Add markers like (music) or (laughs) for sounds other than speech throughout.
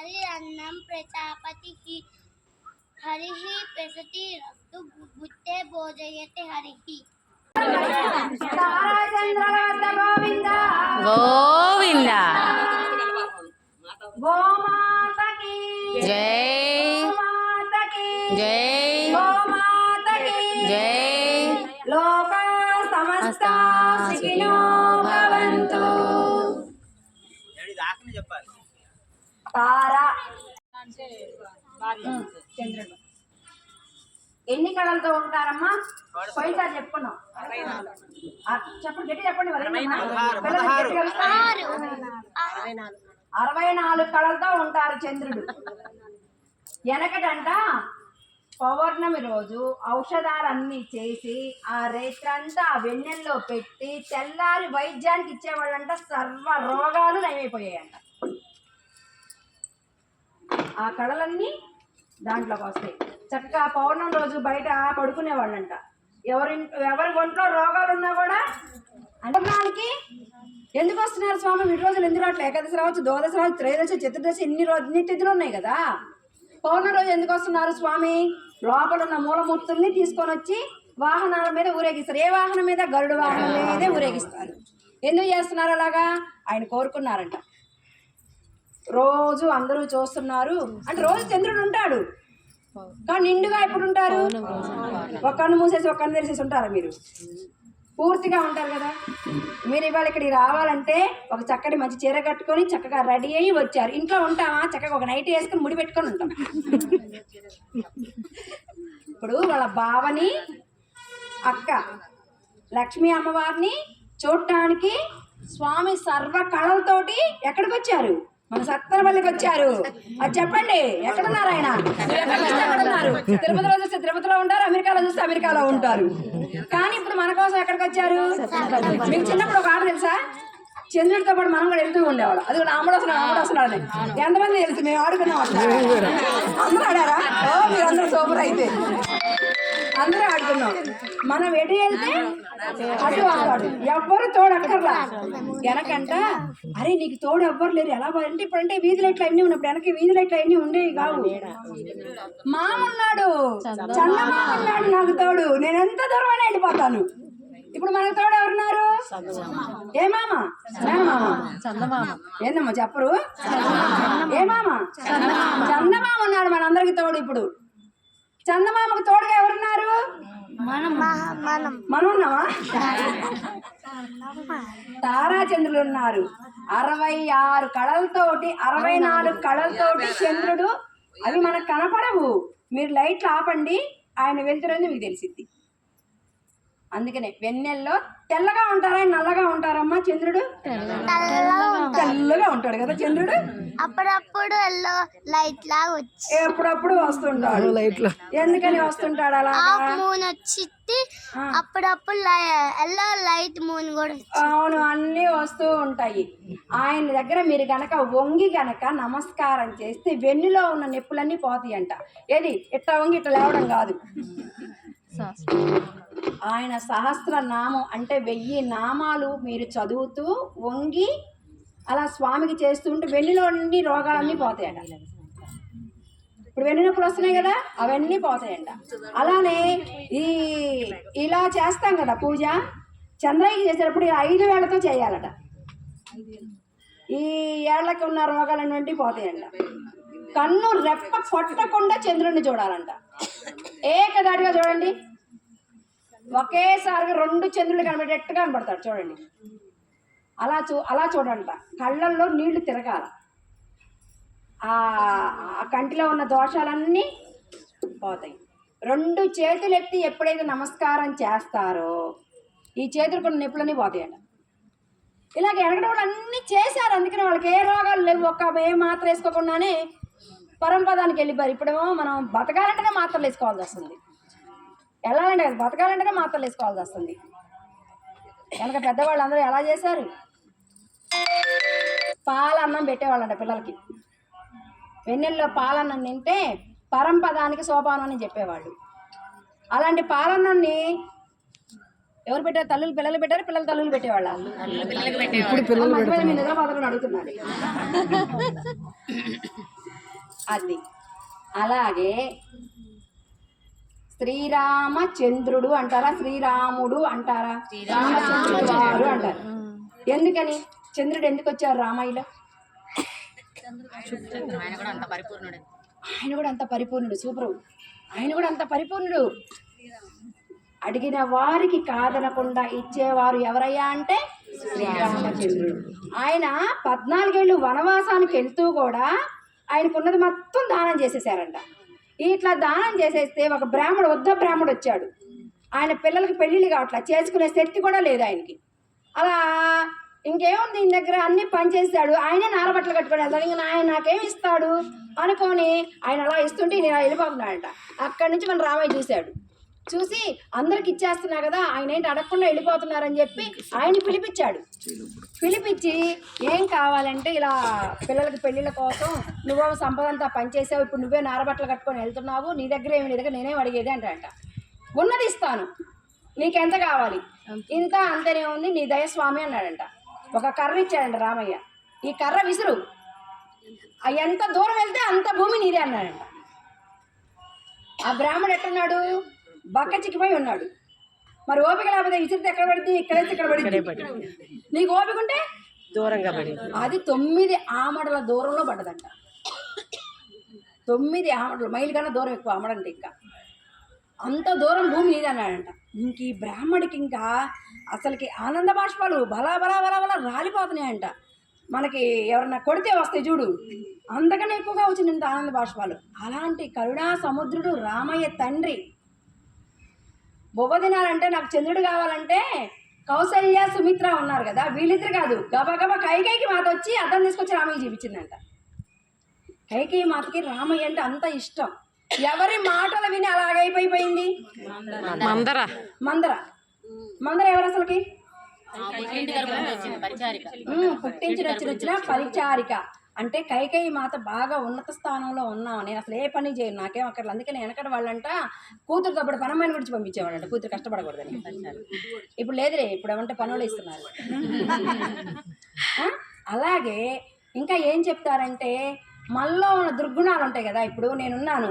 హరిరన్నం ప్రజాపతిః హరిః ప్రసతి రస్తు బుద్ధే భోజయతే హరిః తారాచంద్రుల వద్ద గోవింద గోవింద గోమాతకి తార. చంద్రుడు. ఎన్ని కళలతో ఉంటారమ్మా? పోయినసారి చెప్పుకున్నాం ఆ, చెప్పండి గట్టి చెప్పండి. అరవై నాలుగు కళలతో ఉంటారు చంద్రుడు. వెనకటంట పౌర్ణమి రోజు ఔషధాలన్నీ చేసి ఆ రేత్రంతా ఆ వెన్నెల్లో పెట్టి తెల్లారి వైద్యానికి ఇచ్చేవాళ్ళంట సర్వ రోగాలు నయమైపోయాయంట. ఆ కళలన్నీ దాంట్లోకి వస్తాయి. చక్కగా పౌర్ణం రోజు బయట పడుకునేవాళ్ళంట. ఎవరి ఎవరి ఒంట్లో రోగాలు ఉన్నా కూడా అంటడానికి ఎందుకు వస్తున్నారు స్వామి? వీటి రోజులు ఎందుకు రావట్లేదు ఏకాదశి రావచ్చు ద్వాదశి రావచ్చు త్రయోదశి చతుర్దశి ఎన్ని రోజు ఎన్ని తిథులు ఉన్నాయి కదా? పౌర్ణమి రోజు ఎందుకు వస్తున్నారు స్వామి? లోపల ఉన్న మూలమూర్తుల్ని తీసుకొని వచ్చి వాహనాల మీద ఊరేగిస్తారు. ఏ వాహనం మీద? గరుడు వాహనం మీదే ఊరేగిస్తారు. ఎందుకు చేస్తున్నారు అలాగా? ఆయన కోరుకున్నారంట. రోజు అందరూ చూస్తున్నారు. అంటే రోజు చంద్రుడు ఉంటాడు. కానీ నిండుగా ఎప్పుడు ఉంటారు? ఒక కన్ను మూసేసి ఒక కన్ను తెరిసేసి ఉంటారా మీరు? పూర్తిగా ఉంటారు కదా? మీరు ఇవాళ ఇక్కడికి రావాలంటే ఒక చక్కటి మంచి చీర కట్టుకొని చక్కగా రెడీ అయ్యి వచ్చారు. ఇంట్లో ఉంటామా? చక్కగా ఒక నైట్ వేసుకొని ముడి పెట్టుకొని ఉంటాం. ఇప్పుడు వాళ్ళ బావని అక్క లక్ష్మీ అమ్మవారిని చూడటానికి స్వామి సర్వ కళలతోటి ఎక్కడికి వచ్చారు? మన సత్తరపల్లికి వచ్చారు. అది చెప్పండి ఎక్కడున్నారు ఆయన? ఎక్కడున్నారు? తిరుపతిలో చూస్తే తిరుపతిలో ఉంటారు అమెరికాలో చూస్తే అమెరికాలో ఉంటారు. కానీ ఇప్పుడు మన కోసం ఎక్కడికి వచ్చారు? మీకు చిన్నప్పుడు ఒక ఆట తెలుసా? చంద్రుడితో పాటు మనం కూడా వెళ్తూ ఉండేవాళ్ళం. అది కూడా అమ్మడు వస్తున్నాడు వస్తున్నాడు ఎంతమంది తెలుసు? మేము ఆడుకున్నాం అందరూ ఆడారా? ఓ మీరు అందరూ సూపర్ అయితే. అందరూ ఆడుకున్నాం మనం ఎటు వెళ్తే అటు ఆడాడు ఎవ్వరు తోడు అక్కర్లా వెనకంట అరే నీకు తోడు ఎవ్వరు లేరు. ఎలా అంటే ఇప్పుడంటే వీధి లైట్లు అన్నీ ఉన్నప్పుడు వెనక వీధి లైట్లు అన్నీ ఉండేవి కావు. మామ ఉన్నాడు చందమామ. ఉన్నాడు నాకు తోడు. నేను ఎంత దూరం అయినా వెళ్ళిపోతాను. ఇప్పుడు మనకు తోడు ఎవరున్నారు? ఏ మామ? చందమామ. ఏందమ్మా చెప్పరు? ఏ మామ? చందమామ ఉన్నాడు మనందరికి తోడు ఇప్పుడు. చందమామకు తోడుగా ఎవరున్నారు? మనం. మనం మనం ఉన్నామా తారాచంద్రులు ఉన్నారు. అరవై ఆరు కళలతోటి అరవై నాలుగు కళలతోటి చంద్రుడు అవి మనకు కనపడవు. మీరు లైట్లు ఆపండి ఆయన వెళ్తున్నది మీకు తెలిసిద్ది. అందుకనే వెన్నెల్లో తెల్లగా ఉంటారా? నల్లగా ఉంటారమ్మా చంద్రుడు? తెల్లగా ఉంటాడు కదా చంద్రుడు? అప్పుడప్పుడు ఎల్లో లైట్ లాగా వచ్చి ఎప్పుడప్పుడు వస్తుంటాడు. లైట్లు ఎందుకని వస్తుంటాడు అలా మూన్ వచ్చింది అప్పుడప్పుడు ఎల్లో లైట్ మూన్ కూడా. అవును అన్నీ వస్తూ ఉంటాయి. ఆయన దగ్గర మీరు గనక వంగి గనక నమస్కారం చేస్తే వెన్నులో ఉన్న నొప్పులన్నీ పోతాయంట. ఏది? ఇట్లా వంగి ఇట్లా లేవడం కాదు. ఆయన సహస్ర నామం అంటే వెయ్యి నామాలు మీరు చదువుతూ వంగి అలా స్వామికి చేస్తూ ఉంటే వెన్నులో నుండి రోగాలన్నీ పోతాయంట. ఇప్పుడు వెన్నునొప్పులు వస్తున్నాయి కదా అవన్నీ పోతాయంట. అలానే ఈ ఇలా చేస్తాం కదా పూజ చంద్రయ్య చేసేటప్పుడు ఐదు వేలతో చేయాలట. ఈ ఏళ్ళకి ఉన్న రోగాలన్నీ పోతాయంట. కన్ను రెప్ప కొట్టకుండా చంద్రుడిని చూడాలంట. ఏకదాటిగా చూడండి. ఒకేసారిగా రెండు చంద్రులు కనబడేటట్టుగా కనబడతాడు చూడండి. అలా చూ అలా చూడంట. కళ్ళల్లో నీళ్ళు తిరగాల. ఆ కంటిలో ఉన్న దోషాలన్నీ పోతాయి. రెండు చేతులు ఎత్తి ఎప్పుడైతే నమస్కారం చేస్తారో ఈ చేతులు కొన్ని నొప్పులన్నీ పోతాయంట. ఇలాగ ఎనగడం వాళ్ళు అన్నీ చేశారు. అందుకని వాళ్ళకి ఏ రోగాలు లేవు. ఒక్క ఏ మాత్ర వేసుకోకుండానే పరంపదానికి వెళ్ళిపోయారు ఇప్పుడేమో మనం బతకాలంటేనే మాత్రలు వేసుకోవాల్సి వస్తుంది వెళ్ళాలంటే కాదు, బతకాలంటేనే మాత్రలు వేసుకోవాల్సి వస్తుంది వెనక పెద్దవాళ్ళు అందరూ ఎలా చేశారు పాలన్నం పెట్టేవాళ్ళంట పిల్లలకి వెన్నెల్లో పాలన్నం తింటే పరంపదానికి సోపానం అని చెప్పేవాళ్ళు అలాంటి పాలన్నాన్ని ఎవరు పెట్టారు తల్లులు పిల్లలు పెట్టారు పిల్లలు తల్లులు పెట్టేవాళ్ళ ఇప్పుడు పిల్లలు నిద్రపోతారని అడుగుతున్నాడు అది. అలాగే శ్రీరామచంద్రుడు అంటారా? శ్రీరాముడు అంటారా? రామచంద్రుడు వారు అంటారు. ఎందుకని? చంద్రుడు ఎందుకు వచ్చారు రామాయలో ఆయన కూడా అంత పరిపూర్ణుడే. ఆయన కూడా అంత పరిపూర్ణుడు సూపరు. ఆయన కూడా అంత పరిపూర్ణుడు. అడిగిన వారికి కాదనకుండా ఇచ్చేవారు ఎవరయ్యా అంటే? శ్రీరామచంద్రుడు. ఆయన పద్నాలుగేళ్ళు వనవాసానికి వెళ్తూ కూడా ఆయనకున్నది మొత్తం దానం చేసేసారంట. ఇట్లా దానం చేసేస్తే ఒక బ్రాహ్మడు వద్ద బ్రాహ్మడు వచ్చాడు. ఆయన పిల్లలకి పెళ్ళిళ్ళు కావట్లా చేసుకునే శక్తి కూడా లేదు ఆయనకి. అలా ఇంకేముంది ఈయన దగ్గర? అన్ని పనిచేస్తాడు ఆయనే నారబట్టలు కట్టుకొని వెళ్తాడు. ఇంకా ఆయన నాకేం ఇస్తాడు? అనుకొని ఆయన అలా ఇస్తుంటే నేను వెళ్ళిపోతున్నాడంట. అక్కడి నుంచి మన రామయ్య చూశాడు. చూసి అందరికి ఇచ్చేస్తున్నా కదా ఆయన ఏంటి అడగకుండా వెళ్ళిపోతున్నారని చెప్పి ఆయన పిలిపించాడు. పిలిపించి ఏం కావాలంటే ఇలా పిల్లలకి పెళ్ళిళ్ళ కోసం నువ్వు సంపద అంతా పనిచేసావు ఇప్పుడు నువ్వే నారబట్టలు కట్టుకొని వెళ్తున్నావు నీ దగ్గర ఏమి నీ దగ్గర నేనేం అడిగేది అంటాడంట ఉన్నది ఇస్తాను. నీకెంత కావాలి? ఇంత అంతనే ఉంది నీ దయ స్వామి అన్నాడంట. ఒక కర్ర ఇచ్చాడంట రామయ్య. ఈ కర్ర విసురు. ఎంత దూరం వెళ్తే అంత భూమి నీదే అన్నాడంట. ఆ బ్రాహ్మడు ఎట్టున్నాడు బక్క చిక్కిపోయి ఉన్నాడు. మరి ఓపిక లేకపోతే విసిరితే ఎక్కడ పడింది? ఇక్కడైతే ఇక్కడ పడింది. నీకు ఓపిక ఉంటే? దూరంగా పడి అది తొమ్మిది ఆమడల దూరంలో పడ్డదంట. తొమ్మిది ఆమడలు మైలు కన్నా దూరం ఎక్కువ ఆమడంటే ఇంకా. అంత దూరం భూమి నీది అన్నాడంట. ఇంక ఈ బ్రాహ్మడికి ఇంకా అసలుకి ఆనంద బాష్పాలు బలా బలా బలా బలా రాలిపోతున్నాయంట మనకి ఎవరన్నా కొడితే వస్తాయి చూడు. అంతకన్నా ఎక్కువగా వచ్చింది ఇంత ఆనంద బాష్పాలు. అలాంటి కరుణా సముద్రుడు రామయ్య తండ్రి బొవ్వ తినాలంటే నాకు చంద్రుడు కావాలంటే కౌసల్య సుమిత్ర ఉన్నారు కదా వీళ్ళిద్దరు కాదు. గబగబా కైకైకి మాత వచ్చి అద్దం తీసుకొచ్చి రామయ్య చూపించిందంట. కైకేయి మాతకి రామయ్య అంటే అంత ఇష్టం. ఎవరి మాటలు విని అలాగైపోయిపోయింది? మందర. మందర. మందర. ఎవరు అసలుకి? పుట్టించిన వచ్చిన వచ్చిన పరిచారిక. అంటే కైకేయి మాత బాగా ఉన్నత స్థానంలో ఉన్నావు. నేను అసలు ఏ పని చేయను. నాకేం అక్కడ అందుకని వెనకడ వాళ్ళంట కూతురు తప్పుడు పనమ్మాయిని గురించి పంపించేవాళ్ళంట. కూతురు కష్టపడకూడదని ఇప్పుడు లేదులే ఇప్పుడు ఏమంటే పనులు ఇస్తున్నారు. అలాగే ఇంకా ఏం చెప్తారంటే మనలో ఉన్న దుర్గుణాలు ఉంటాయి కదా ఇప్పుడు నేనున్నాను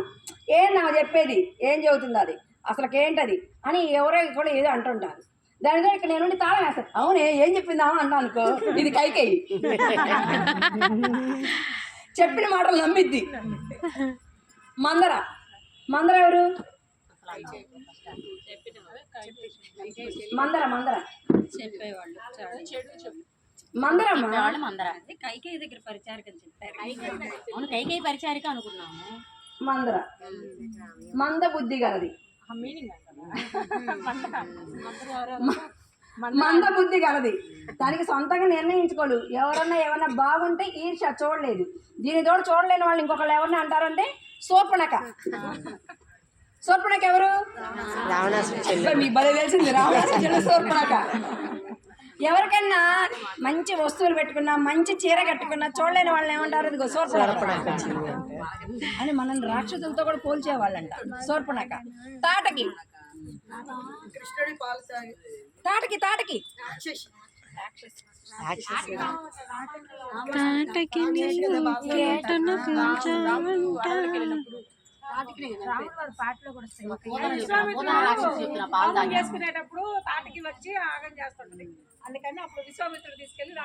ఏం నాకు చెప్పేది? ఏం చెబుతుంది అది? అసలుకేంటది? అని ఎవరో కూడా ఏదో అంటుంటారు. దానితో ఇక్కడ నేను తాళం వేస్తాను. అవునే ఏం చెప్పిందా అన్నా అనుకో? ఇది కైకేయి. చెప్పిన మాటలు నమ్మిద్ది. మందర. మందర ఎవరు? మందర మందర. మందరమ్మా? వాళ్ళు మందర. కైకేయి దగ్గర పరిచారిక చెప్పారు. అవును కైకేయి పరిచారిక అనుకున్నాము. మందర. మంద బుద్ధి గలది. (laughs) మ- మంద. బుద్ధి గలది దానికి సొంతంగా నిర్ణయించుకోడు. ఎవరన్నా ఏమన్నా బాగుంటే ఈర్ష చూడలేదు. దీని తోడు చూడలేని వాళ్ళు ఇంకొకళ్ళు ఎవరన్నా అంటారంటే సోపణక సోర్పణక ఎవరు? మీకు భలే తెలిసింది. రావణాసురుడు సోర్పణక ఎవరికన్నా మంచి వస్తువులు పెట్టుకున్నా మంచి చీర కట్టుకున్నా చూడలేని వాళ్ళని ఏమంటారు? ఇదిగో సోర్పణక. అని మనం రాక్షసులతో కూడా పోల్చేవాళ్ళంట. సోర్పణక. తాటకి. తాటకి తాటకి. తాటకి కేటను చేసుకునేటప్పుడు తాటికి వచ్చి ఆగం చేస్తుంటది. అందుకని అప్పుడు విశ్వామిత్రుడు తీసుకెళ్ళి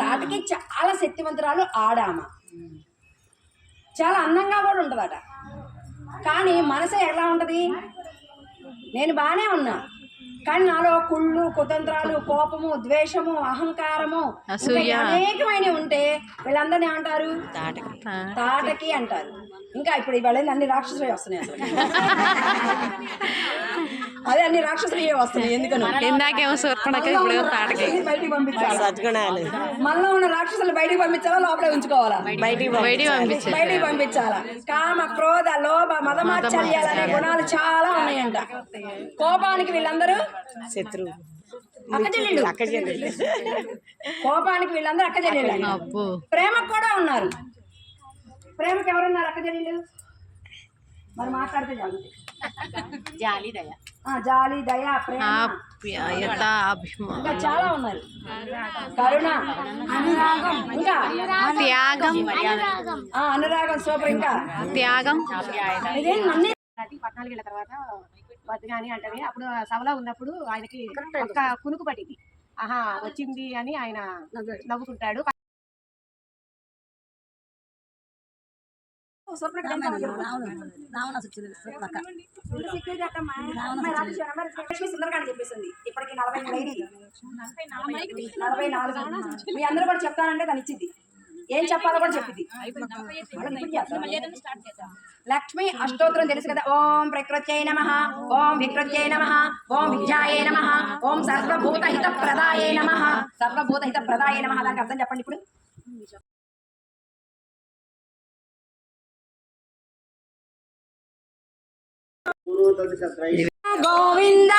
తాటకి చాలా శక్తివంతురాలు ఆడామ. చాలా అందంగా కూడా ఉంటుందట. కానీ మనసు ఎలా ఉంటది? నేను బాగానే ఉన్నా. కానీ నాలో కుళ్ళు కుతంత్రాలు కోపము ద్వేషము అహంకారము ఇంకా అనేకమైనవి ఉంటే వీళ్ళందరినీ ఏమంటారు? తాటకి. అంటారు. ఇంకా ఇప్పుడు ఇవాళ అన్ని రాక్షసులే వస్తున్నాయి అసలు. (laughs) అదే అన్ని రాక్షసులే వస్తున్నాయి (laughs) ఎందుకనో. ఇందాకేమో సూర్పణక ఇప్పుడు తాటకి. బయటికి పంపించాలి? మనలో ఉన్న రాక్షసులు బయటికి పంపించాలా లోపలే ఉంచుకోవాలా? బయటికి పంపించే బయటికి పంపించాలా. కామ క్రోధ లోభ మదమాచర్యాలు అనే గుణాలు చాలా ఉన్నాయంట. కోపానికి వీళ్ళందరూ? శత్రువు. కోపానికి వీళ్ళందరూ అక్క చెల్లెళ్ళు. అబ్బో. ప్రేమకు కూడా ఉన్నారు. ప్రేమకు ఎవరున్నారు అక్క చెల్లెళ్ళు? మరి మాట్లాడితే జాగ్రత్త జాలి దయ. ఆ, జాలి దయ ప్రేమ. ఆప్యాయత అభిమానం ఇంకా చాలా ఉన్నాయి. కరుణ అనురాగం ఇంకా త్యాగం. ఆ, అనురాగం సూపర్ ఇంకా. త్యాగం. ఇదేం నన్నే పద్నాలుగేళ్ళ తర్వాత వద్దు కానీ అంటే అప్పుడు సభలో ఉన్నప్పుడు ఆయనకి ఒక కునుకు పట్టింది. ఆహా వచ్చింది అని ఆయన నవ్వుకుంటాడు సుందరకాండ చెప్పేసింది. ఇప్పటికి నలభై మూడు అయింది నలభై నాలుగు. మీ అందరూ కూడా చెప్తానంటే దాని ఇచ్చింది. ఏం చెప్పాలో కూడా చెప్పింది లక్ష్మి అష్టోత్తరం తెలుసు కదా. ఓం ప్రకృత్యై నమ. ఓం వికృత్యై నమ. ఓం విద్యాయే నమ. ఓం సర్వభూత హిత ప్రదాయే నమ. సర్వభూత హిత ప్రదాయే నమ. దానికి అర్థం చెప్పండి ఇప్పుడు. గోవింద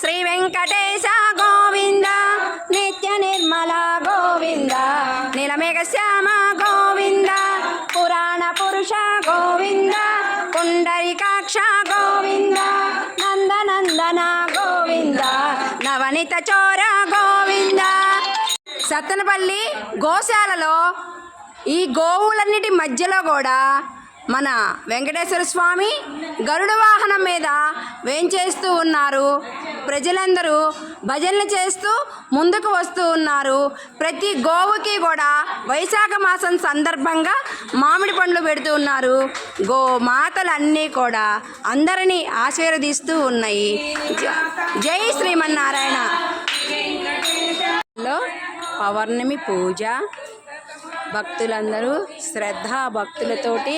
శ్రీ వెంకటేశ గోవింద నిత్య నిర్మల గోవింద నిలమేఘ శ్యామ గోవింద పురాణ పురుష గోవింద పుండరికాక్ష గోవింద నందనందన గోవింద నవనిత చోర గోవింద. సత్తనపల్లి గోశాలలో ఈ గోవులన్నిటి మధ్యలో కూడా మన వెంకటేశ్వర స్వామి గరుడ వాహనం మీద వేంచేస్తూ ఉన్నారు. ప్రజలందరూ భజనలు చేస్తూ ముందుకు వస్తూ ఉన్నారు. ప్రతి గోవుకి కూడా వైశాఖ మాసం సందర్భంగా మామిడి పండ్లు పెడుతూ ఉన్నారు. గోమాతలన్నీ కూడా అందరినీ ఆశీర్వదిస్తూ ఉన్నాయి. జై శ్రీమన్నారాయణ. లో పౌర్ణమి పూజ. భక్తులందరూ శ్రద్ధా భక్తులతోటి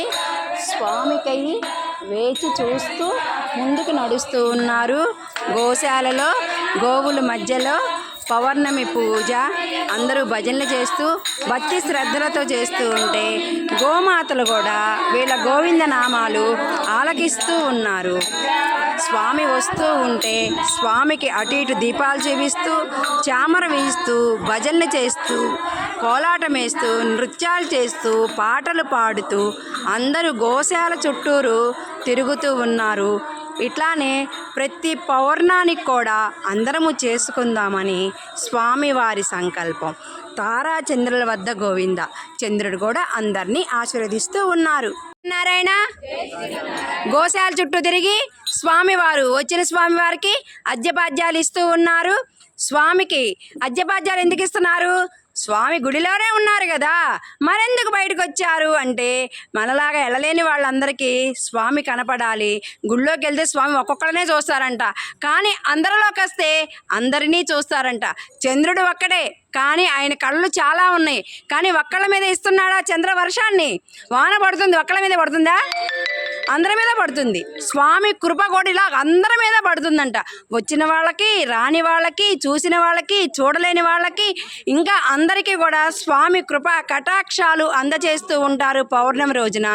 స్వామికై వేచి చూస్తూ ముందుకు నడుస్తూ ఉన్నారు. గోశాలలో గోవుల మధ్యలో పౌర్ణమి పూజ అందరూ భజనలు చేస్తూ భక్తి శ్రద్ధలతో చేస్తూ ఉంటే గోమాతలు కూడా వీళ్ళ గోవింద నామాలు ఆలకిస్తూ ఉన్నారు. స్వామి వస్తూ ఉంటే స్వామికి అటు ఇటు దీపాలు చూపిస్తూ చామర వేయిస్తూ భజనలు చేస్తూ కోలాటం వేస్తూ నృత్యాలు చేస్తూ పాటలు పాడుతూ అందరూ గోశాల చుట్టూరు తిరుగుతూ ఉన్నారు. ఇట్లానే ప్రతి పౌర్ణానికి కూడా అందరము చేసుకుందామని స్వామివారి సంకల్పం. తారా చంద్రుల వద్ద గోవింద. చంద్రుడు కూడా అందరినీ ఆశీర్వదిస్తూ ఉన్నారు. నారాయణ గోశాల చుట్టూ తిరిగి స్వామివారు వచ్చిన స్వామివారికి అద్యపాద్యాలు ఇస్తూ ఉన్నారు. స్వామికి అద్యపాద్యాలు ఎందుకు ఇస్తున్నారు? స్వామి గుడిలోనే ఉన్నారు కదా మరెందుకు బయటకు వచ్చారు అంటే మనలాగా వెళ్ళలేని వాళ్ళందరికీ స్వామి కనపడాలి. గుళ్ళోకి వెళ్తే స్వామి ఒక్కొక్కడనే చూస్తారంట. కానీ అందరిలోకి వస్తే అందరినీ చూస్తారంట. చంద్రుడు ఒక్కడే కానీ ఆయన కళ్ళు చాలా ఉన్నాయి. కానీ ఒక్కళ్ళ మీద ఇస్తున్నాడా చంద్ర వర్షాన్ని? వాన పడుతుంది ఒక్కళ్ళ మీద పడుతుందా? అందరి మీద పడుతుంది. స్వామి కృప కూడా ఇలా అందరి మీద పడుతుందంట. వచ్చిన వాళ్ళకి రాని వాళ్ళకి చూసిన వాళ్ళకి చూడలేని వాళ్ళకి ఇంకా అందరికీ కూడా స్వామి కృప కటాక్షాలు అందజేస్తూ ఉంటారు పౌర్ణమి రోజున.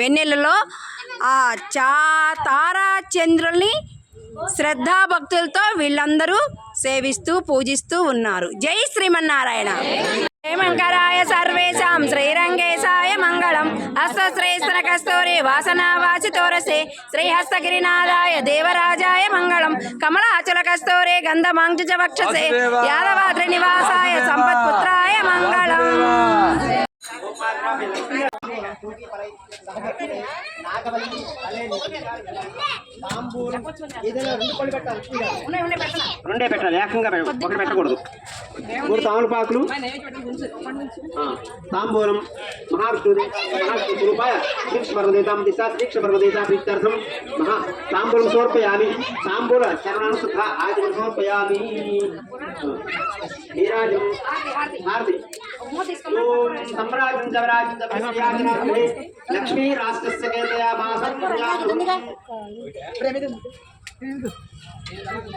వెన్నెలలో ఆ చా తారా చంద్రుల్ని శ్రద్ధాభక్తులతో వీళ్ళందరూ సేవిస్తూ పూజిస్తూ ఉన్నారు. జై శ్రీమన్నారాయణ. మంగళాయ సర్వేషాం శ్రీరంగేశాయ మంగళం. హస్తశ్రేష్ఠన కస్తూరి వాసనా వాచితోరసే శ్రీహస్తగిరినాథాయ దేవరాజాయ మంగళం. కమలాచల కస్తూరి గంధమాంజ వక్షసే యాదవాద్రి నివాసాయ సంపత్పుత్రాయ మంగళం. రెండే పెట్టాలి ఏకంగా పెట్ట- ఒకటి పెట్టకూడదు. మూడు తామలపాకులు. తాంబూలం మహావిష్ణుది మహావిష్ణు రూపాయ దీక్ష పర్వదేతాం దిశా దీక్ష పర్వదేతా ప్రీత్యర్థం మహా తాంబూలం సమర్పయామి తాంబూల చరణానుసుఖ ఆదివం సమర్పయామి. నీరాజం హారతి. ఓం సమ్రాజం జవరాజం లక్ష్మీ రాష్ట్రస్య కేతయా మాసం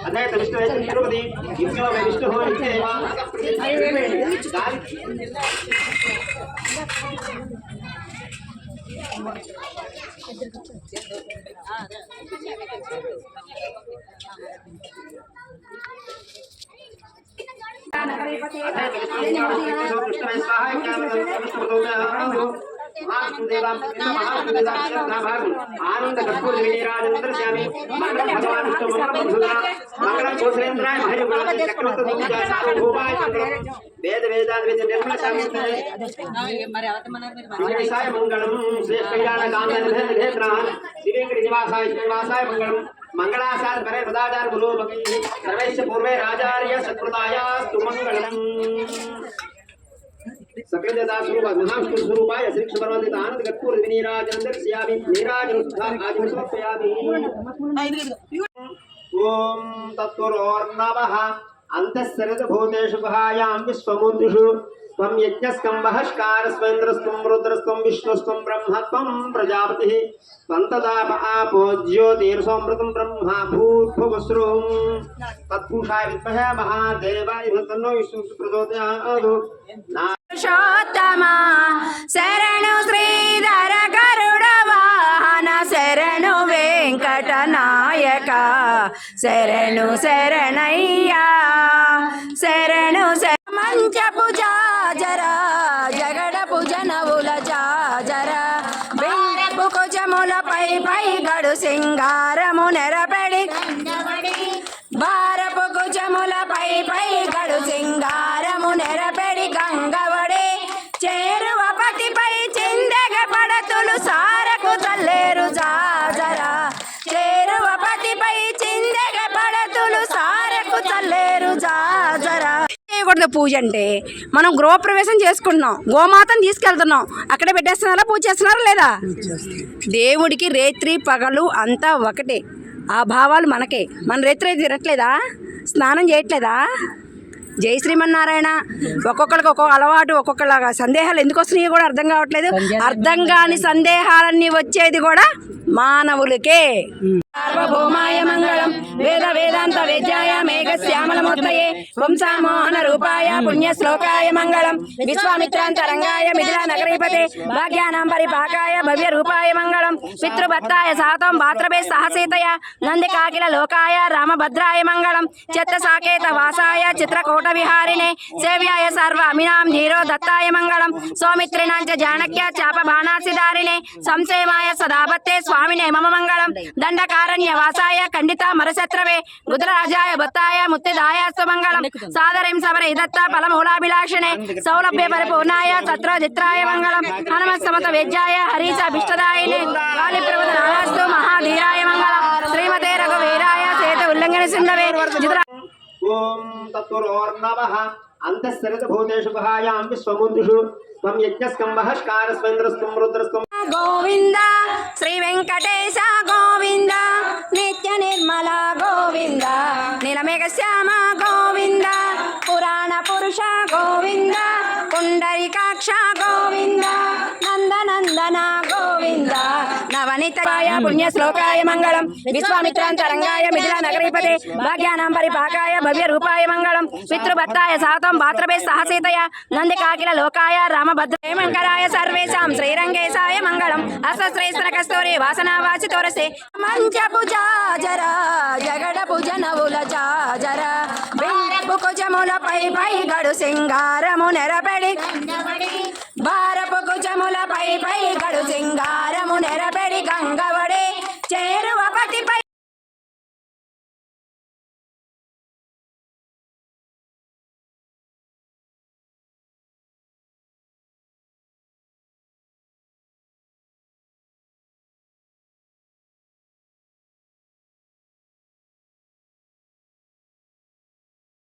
అన్నయ్య విష్ణు అయితే తిరుపతి ఇంట్లో విష్ణు అయితే కృష్ణ స్వాహ आनंद कर्पूर सर्वेश पूर्वे राजार्य मंगलम। మంగళం సకృతదాస్వరూప మహావిష్ణు స్వరూపాయ శ్రీక్ష పర్వతిత ఆనంద కర్పూర వినీరాజనం దర్శయామి నీరాజనం ఆదిం సమర్పయామి ఓం తత్వరోర్నవః అంతఃసరద భూతేషు గుహాయాం విశ్వమూర్తిషు. త్వం యజ్ఞస్కంబహస్కారస్వేంద్రస్త్వం రుద్రస్త్వం విష్ణుస్త్వం బ్రహ్మత్వం ప్రజాపతి. త్వం తదాప ఆపో జ్యోతిర్సోమృతం బ్రహ్మ భూర్భువస్రుం తత్పురుషాయ విద్మహే మహాదేవాయ తన్నో విష్ణు ప్రచోదయాదు పురుషోత్తమ. శరణు శ్రీధర గరుడ వాహన శరణు వెంకట నాయక. శరణు శరణయ్యా. శరణు శ- మంచపు జాజర జగడపు జనవుల జాజర. బిందపు కుజములపై పై గడు సింగారము నెరపే పూజ అంటే మనం గృహప్రవేశం చేసుకుంటున్నాం. గోమాతను తీసుకెళ్తున్నాం. అక్కడే పెట్టేస్తున్నారా పూజ చేస్తున్నారా లేదా దేవుడికి రేత్రి పగలు అంతా ఒకటే. ఆ భావాలు మనకే. మన రేత్రి తిరగట్లేదా స్నానం చేయట్లేదా? జై శ్రీమన్నారాయణ. ఒక్కొక్కరికి ఒక్కొక్క అలవాటు ఒక్కొక్కలాగా సందేహాలు ఎందుకు వస్తున్నాయో కూడా అర్థం కావట్లేదు. అర్థం కాని సందేహాలన్నీ వచ్చేది కూడా మానవులకే. సార్వభౌమాయ మంగళం వేద వేదాంత వేద్యాయ మేఘ శ్యామలమూర్తయే వంశామోహన రూపాయ పుణ్య శ్లోకాయ మంగళం విశ్వామిత్రాంతరంగాయ మిథిలా నగరీపతే భాగ్యానాం పరిపాకాయ భవ్య రూపాయ మంగళం పితృభత్తాయ సాతం భాత్రభే సహసీతయ నంది కాకిల లోకాయ రామభద్రాయ మంగళం చెత్త సాకేత వాసాయ చిత్రకూట విహారిణే సేవ్యాయ సర్వ అమినాం ధీరో దత్తాయ మంగళం సౌమిత్రినాంచ జానక్య చాప బాణాసిదారిణే సంసేమాయ సదాభత్తే స్వామినే మమ మంగళం దండకార దండకారణ్య వాసాయ ఖండిత మరశత్రవే గుదరాజాయ భత్తాయ ముత్తిదాయాస్త మంగళం సాదరిం సవర ఇదత్త ఫలమూలాభిలాషిణే సౌలభ్య పరిపూర్ణాయ తత్ర చిత్రాయ మంగళం. హనుమత్సమత వేద్యాయ హరీశ అభిష్టదాయినే కాళీప్రభుత నారాస్తు మహాధీరాయ మంగళం. శ్రీమతే రఘువీరాయ సేత ఉల్లంఘన సింధవే జిద్రా ఓం తత్వరోర్నవః అంతఃసరద భూతేషు గుహాయాం విశ్వమూర్తిషు త్వం యజ్ఞస్కంబహస్కారస్వేంద్రస్త్వం రుద్రస్త్వం గోవింద శ్రీ వెంకటేశ గోవింద నిత్య నిర్మల గోవింద నిలమేఘ శ్యామ గోవింద పురాణ పురుష గోవింద పుండరికాక్ష గోవింద నందనందన గోవింద. నవనితాయ పుణ్య శ్లోకాయ మంగళం విశ్వామిత్రాంతరంగాయ మిథిలా నగరీపతే భాగ్యానాం పరిపాకాయ భవ్య రూపాయ మంగళం పితృభత్తాయ సాతం భాత్రభే సహసీతయ నంది కాకిల లోకాయ రామభద్రే మంకరాయ సర్వేషాం శ్రీరంగేశాయ మంగళం అసశ్రేష్ఠ కస్తూరి వాసనా వాసి తోరసే మంచపు జాజర జగడపు జనవుల జాజర బిందపు కుజములపై పై గడు సింగారము నెరపడి భారపు రాజ్యములపై పై గడు సింగారము నెరబెడి గంగవడే చేరువ పతిపై